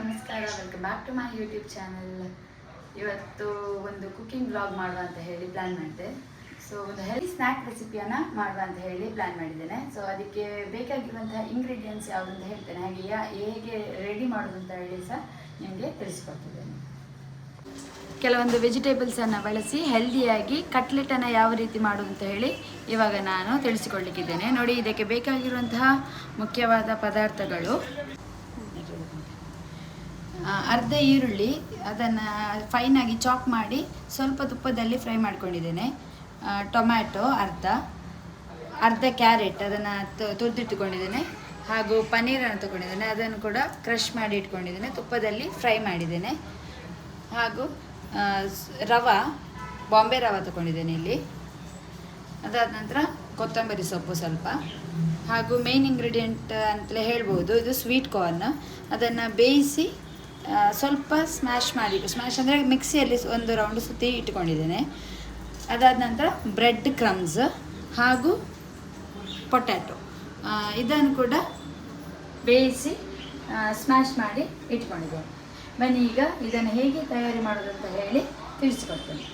ನಮಸ್ಕಾರ welcome back to my YouTube channel ಇವತ್ತು ಒಂದು ಕುಕಿಂಗ್ ಬ್ಲಾಗ್ ಮಾಡುವ ಅಂತ ಹೇಳಿ ಪ್ಲ್ಯಾನ್ ಮಾಡಿದೆ. ಸೊ ಒಂದು ಹೆಲ್ದಿ ಸ್ನ್ಯಾಕ್ ರೆಸಿಪಿಯನ್ನು ಮಾಡುವ ಅಂತ ಹೇಳಿ ಪ್ಲ್ಯಾನ್ ಮಾಡಿದ್ದೇನೆ. ಸೊ ಅದಕ್ಕೆ ಬೇಕಾಗಿರುವಂತಹ ಇಂಗ್ರೀಡಿಯೆಂಟ್ಸ್ ಯಾವುದು ಅಂತ ಹೇಳ್ತೇನೆ. ಹಾಗೆ ಹೇಗೆ ರೆಡಿ ಮಾಡೋದು ಅಂತ ಹೇಳಿ ಸಹ ನಿಮಗೆ ತಿಳಿಸ್ಕೊಡ್ತಿದ್ದೇನೆ. ಕೆಲವೊಂದು ವೆಜಿಟೇಬಲ್ಸನ್ನು ಬಳಸಿ ಹೆಲ್ದಿಯಾಗಿ ಕಟ್ಲೆಟನ್ನು ಯಾವ ರೀತಿ ಮಾಡೋದು ಅಂತ ಹೇಳಿ ಇವಾಗ ನಾನು ತಿಳಿಸಿಕೊಳ್ಳಿಕ್ಕಿದ್ದೇನೆ. ನೋಡಿ, ಇದಕ್ಕೆ ಬೇಕಾಗಿರುವಂತಹ ಮುಖ್ಯವಾದ ಪದಾರ್ಥಗಳು. ಅರ್ಧ ಈರುಳ್ಳಿ, ಅದನ್ನು ಫೈನಾಗಿ ಚಾಕ್ ಮಾಡಿ ಸ್ವಲ್ಪ ತುಪ್ಪದಲ್ಲಿ ಫ್ರೈ ಮಾಡ್ಕೊಂಡಿದ್ದೇನೆ. ಟೊಮ್ಯಾಟೊ ಅರ್ಧ ಅರ್ಧ ಕ್ಯಾರೆಟ್ ಅದನ್ನು ತುರಿದಿಟ್ಟುಕೊಂಡಿದ್ದೇನೆ. ಹಾಗೂ ಪನ್ನೀರನ್ನು ತಗೊಂಡಿದ್ದೇನೆ. ಅದನ್ನು ಕೂಡ ಕ್ರಷ್ ಮಾಡಿ ಇಟ್ಕೊಂಡಿದ್ದೇನೆ. ತುಪ್ಪದಲ್ಲಿ ಫ್ರೈ ಮಾಡಿದ್ದೇನೆ. ಹಾಗೂ ರವ, ಬಾಂಬೆ ರವ ತಗೊಂಡಿದ್ದೇನೆ ಇಲ್ಲಿ. ಅದಾದ ನಂತರ ಕೊತ್ತಂಬರಿ ಸೊಪ್ಪು ಸ್ವಲ್ಪ. ಹಾಗೂ ಮೇನ್ ಇಂಗ್ರೀಡಿಯೆಂಟ್ ಅಂತಲೇ ಹೇಳ್ಬೋದು. ಇದು ಸ್ವೀಟ್ ಕಾರ್ನ್ ಅದನ್ನು ಬೇಯಿಸಿ ಸ್ವಲ್ಪ ಸ್ಮ್ಯಾಶ್ ಮಾಡಿ ಸ್ಮ್ಯಾಶ್ ಅಂದರೆ ಮಿಕ್ಸಿಯಲ್ಲಿ ಒಂದು ರೌಂಡ್ ಸುತ್ತಿ ಇಟ್ಕೊಂಡಿದ್ದೇನೆ. ಅದಾದ ನಂತರ ಬ್ರೆಡ್ ಕ್ರಮ್ಸ್ ಹಾಗೂ ಪೊಟ್ಯಾಟೊ ಇದನ್ನು ಕೂಡ ಬೇಯಿಸಿ ಸ್ಮ್ಯಾಶ್ ಮಾಡಿ ಇಟ್ಕೊಂಡಿದ್ದೇನೆ. ಬನ್ನಿ ಈಗ ಇದನ್ನು ಹೇಗೆ ತಯಾರಿ ಮಾಡೋದು ಅಂತ ಹೇಳಿ ತಿಳಿಸಿಕೊಡ್ತೇನೆ.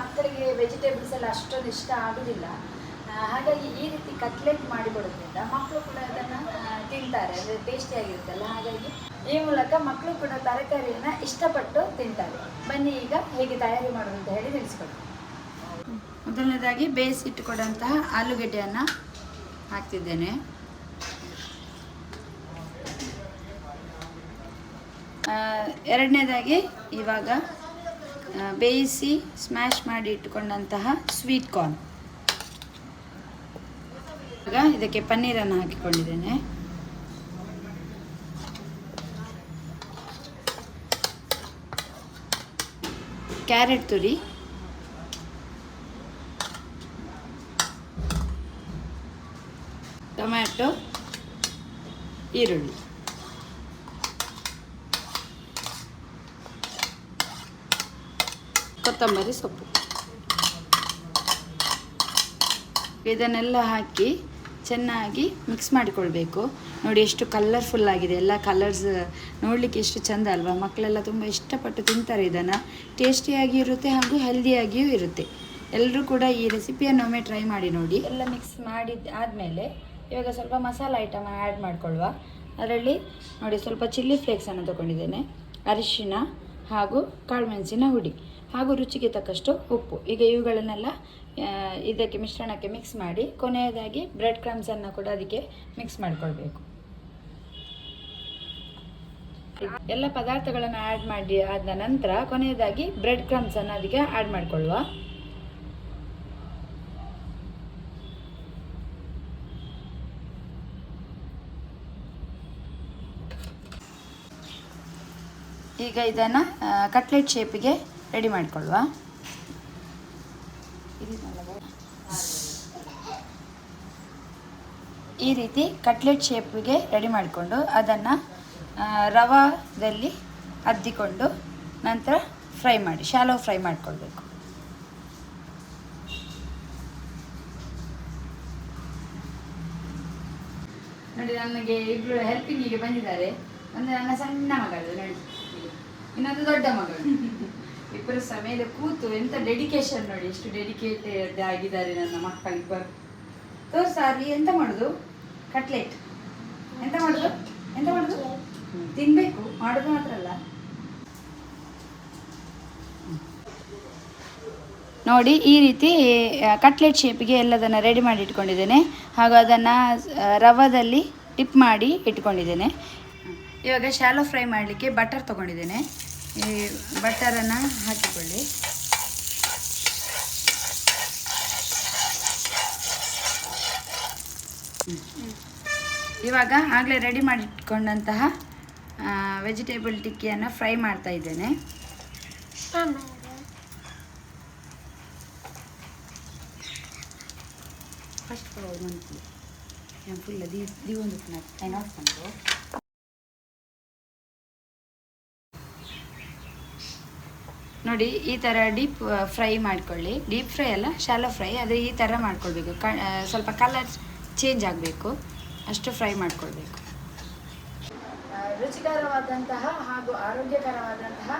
ಮಕ್ಕಳಿಗೆ ವೆಜಿಟೇಬಲ್ಸ್ ಎಲ್ಲ ಅಷ್ಟೊಂದು ಇಷ್ಟ ಆಗೋದಿಲ್ಲ. ಹಾಗಾಗಿ ಈ ರೀತಿ ಕಟ್ಲೆಟ್ ಮಾಡಿಕೊಡೋದ್ರಿಂದ ಮಕ್ಕಳು ಕೂಡ ಅದನ್ನು ತಿಂತಾರೆ. ಅಂದರೆ ಟೇಸ್ಟಿಯಾಗಿರುತ್ತಲ್ಲ ಹಾಗಾಗಿ ಈ ಮೂಲಕ ಮಕ್ಕಳು ಕೂಡ ತರಕಾರಿಯನ್ನು ಇಷ್ಟಪಟ್ಟು ತಿಂತಾರೆ. ಬನ್ನಿ ಈಗ ಹೇಗೆ ತಯಾರಿ ಮಾಡೋದು ಅಂತ ಹೇಳಿ ತಿಳಿಸ್ಕೊಡಿ. ಮೊದಲನೇದಾಗಿ ಬೇಯಿಸಿಟ್ಟುಕೊಂಡಂತಹ ಆಲೂಗೆಡ್ಡೆಯನ್ನು ಹಾಕ್ತಿದ್ದೇನೆ. ಎರಡನೇದಾಗಿ ಇವಾಗ ಬೇಯಿಸಿ ಸ್ಮ್ಯಾಶ್ ಮಾಡಿ ಇಟ್ಟುಕೊಂಡಂತಹ ಸ್ವೀಟ್ ಕಾರ್ನ್ ಈಗ ಇದಕ್ಕೆ ಪನ್ನೀರನ್ನು ಹಾಕಿಕೊಂಡಿದ್ದೇನೆ. ಕ್ಯಾರೆಟ್ ತುರಿ. ಟೊಮ್ಯಾಟೊ ಈರುಳ್ಳಿ. ಕೊತ್ತಂಬರಿ ಸೊಪ್ಪು. ಇದನ್ನೆಲ್ಲ ಹಾಕಿ ಚೆನ್ನಾಗಿ ಮಿಕ್ಸ್ ಮಾಡಿಕೊಳ್ಬೇಕು. ನೋಡಿ ಎಷ್ಟು ಕಲರ್ಫುಲ್ ಆಗಿದೆ. ಎಲ್ಲ ಕಲರ್ಸ್ ನೋಡಲಿಕ್ಕೆ ಎಷ್ಟು ಚಂದ ಅಲ್ವಾ? ಮಕ್ಕಳೆಲ್ಲ ತುಂಬ ಇಷ್ಟಪಟ್ಟು ತಿಂತಾರೆ ಇದನ್ನು. ಟೇಸ್ಟಿಯಾಗಿಯೂ ಇರುತ್ತೆ ಹಾಗೂ ಹೆಲ್ದಿಯಾಗಿಯೂ ಇರುತ್ತೆ. ಎಲ್ಲರೂ ಕೂಡ ಈ ರೆಸಿಪಿಯನ್ನು ಒಮ್ಮೆ ಟ್ರೈ ಮಾಡಿ ನೋಡಿ. ಎಲ್ಲ ಮಿಕ್ಸ್ ಮಾಡಿದ ಆದಮೇಲೆ ಇವಾಗ ಸ್ವಲ್ಪ ಮಸಾಲ ಐಟಮ್ ಆ್ಯಡ್ ಮಾಡ್ಕೊಳ್ಳುವ. ಅದರಲ್ಲಿ ನೋಡಿ ಸ್ವಲ್ಪ ಚಿಲ್ಲಿ ಫ್ಲೇಕ್ಸನ್ನು ತಗೊಂಡಿದ್ದೇನೆ. ಅರಿಶಿನ ಹಾಗೂ ಕಾಳುಮೆಣಸಿನ ಹುಡಿ ಹಾಗೂ ರುಚಿಗೆ ತಕ್ಕಷ್ಟು ಉಪ್ಪು. ಈಗ ಇವುಗಳನ್ನೆಲ್ಲ ಇದಕ್ಕೆ ಮಿಶ್ರಣಕ್ಕೆ ಮಿಕ್ಸ್ ಮಾಡಿ, ಕೊನೆಯದಾಗಿ ಬ್ರೆಡ್ ಕ್ರಮ್ಸನ್ನು ಕೂಡ ಅದಕ್ಕೆ ಮಿಕ್ಸ್ ಮಾಡಿಕೊಳ್ಬೇಕು. ಎಲ್ಲ ಪದಾರ್ಥಗಳನ್ನು ಆ್ಯಡ್ ಮಾಡಿ ಆದ ನಂತರ ಕೊನೆಯದಾಗಿ ಬ್ರೆಡ್ ಕ್ರಮ್ಸನ್ನು ಅದಕ್ಕೆ ಆ್ಯಡ್ ಮಾಡಿಕೊಳ್ಳುವ. ಈಗ ಇದನ್ನು ಕಟ್ಲೆಟ್ ಶೇಪಿಗೆ ರೆಡಿ ಮಾಡಿಕೊಳ್ಳುವ. ಈ ರೀತಿ ಕಟ್ಲೆಟ್ ಶೇಪ್ಗೆ ರೆಡಿ ಮಾಡಿಕೊಂಡು ಅದನ್ನು ರವಾದಲ್ಲಿ ಅದ್ದಿಕೊಂಡು ನಂತರ ಫ್ರೈ ಮಾಡಿ ಶಾಲೋ ಫ್ರೈ ಮಾಡಿಕೊಳ್ಬೇಕು. ನೋಡಿ ನನಗೆ ಇಬ್ರು ಹೆಲ್ಪಿಂಗಿಗೆ ಬಂದಿದ್ದಾರೆ. ಒಂದು ನನ್ನ ಸಣ್ಣ ಮಗಳು ನೋಡಿ. ಇನ್ನೊಂದು ದೊಡ್ಡ ಮಗಳು. ಇಬ್ಬರು ಸಮಯದ ಕೂತು ಎಂತ ಡೆಡಿಕೇಶನ್ ನೋಡಿ, ಎಷ್ಟು ಡೆಡಿಕೇಟೆಡ್ ಆಗಿದ್ದಾರೆ ನನ್ನ ಮಕ್ಕಳಿಬ್ಬರು ತೋರ್ಸಾರಿ ಎಂತ ಮಾಡುದು? ಕಟ್ಲೆಟ್ ಎಂತ ಮಾಡುದು? ಎಂತ ಮಾಡುದು? ತಿನ್ಬೇಕು, ಮಾಡೋದು ಮಾತ್ರ ಅಲ್ಲ. ನೋಡಿ, ಈ ರೀತಿ ಕಟ್ಲೆಟ್ ಶೇಪ್ಗೆ ಎಲ್ಲದನ್ನು ರೆಡಿ ಮಾಡಿ ಇಟ್ಕೊಂಡಿದ್ದೇನೆ. ಹಾಗೂ ಅದನ್ನು ರವದಲ್ಲಿ ಟಿಪ್ ಮಾಡಿ ಇಟ್ಕೊಂಡಿದ್ದೇನೆ. ಇವಾಗ ಶಾಲೋ ಫ್ರೈ ಮಾಡಲಿಕ್ಕೆ ಬಟರ್ ತೊಗೊಂಡಿದ್ದೇನೆ. ಈ ಬಟರನ್ನು ಹಾಕಿಕೊಳ್ಳಿ. ಇವಾಗ ಆಗಲೇ ರೆಡಿ ಮಾಡಿಟ್ಕೊಂಡಂತಹ ವೆಜಿಟೇಬಲ್ ಟಿಕ್ಕಿಯನ್ನು ಫ್ರೈ ಮಾಡ್ತಾ ಇದ್ದೇನೆ. ಫಸ್ಟ್ ಫುಲ್ ದಿ ದಿ ಒಂದು ಐ ಬಂದು ನೋಡಿ, ಈ ಥರ ಡೀಪ್ ಫ್ರೈ ಮಾಡ್ಕೊಳ್ಳಿ. ಡೀಪ್ ಫ್ರೈ ಅಲ್ಲ ಶಾಲೋ ಫ್ರೈ ಆದರೆ ಈ ಥರ ಮಾಡ್ಕೊಳ್ಬೇಕು. ಕ ಸ್ವಲ್ಪ ಕಲರ್ ಚೇಂಜ್ ಆಗಬೇಕು. ಅಷ್ಟು ಫ್ರೈ ಮಾಡ್ಕೊಳ್ಬೇಕು. ರುಚಿಕರವಾದಂತಹ ಹಾಗೂ ಆರೋಗ್ಯಕರವಾದಂತಹ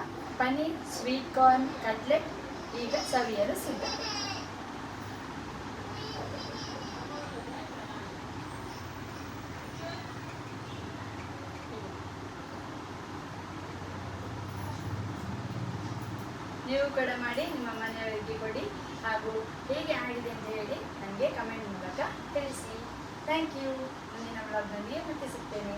ಪನ್ನೀರ್ ಸ್ವೀಟ್ ಕಾರ್ನ್ ಕಟ್ಲೆಟ್ ಈಗ ಸವಿಯಲು ಸಿದ್ಧ. ನೀವು ಕೂಡ ಮಾಡಿ ನಿಮ್ಮ ಮನೆಯವರಿಗೆ ಕೊಡಿ ಹಾಗೂ ಹೇಗೆ ಆಗಿದೆ ಅಂತ ಹೇಳಿ ನನಗೆ ಕಮೆಂಟ್ ಮೂಲಕ ತಿಳಿಸಿ. ಥ್ಯಾಂಕ್ ಯು ಮುಂದಿನ ಬ್ಲಾಗ್ನೊಂದಿಗೆ ಮತ್ತೆ ಸಿಗ್ತೇನೆ.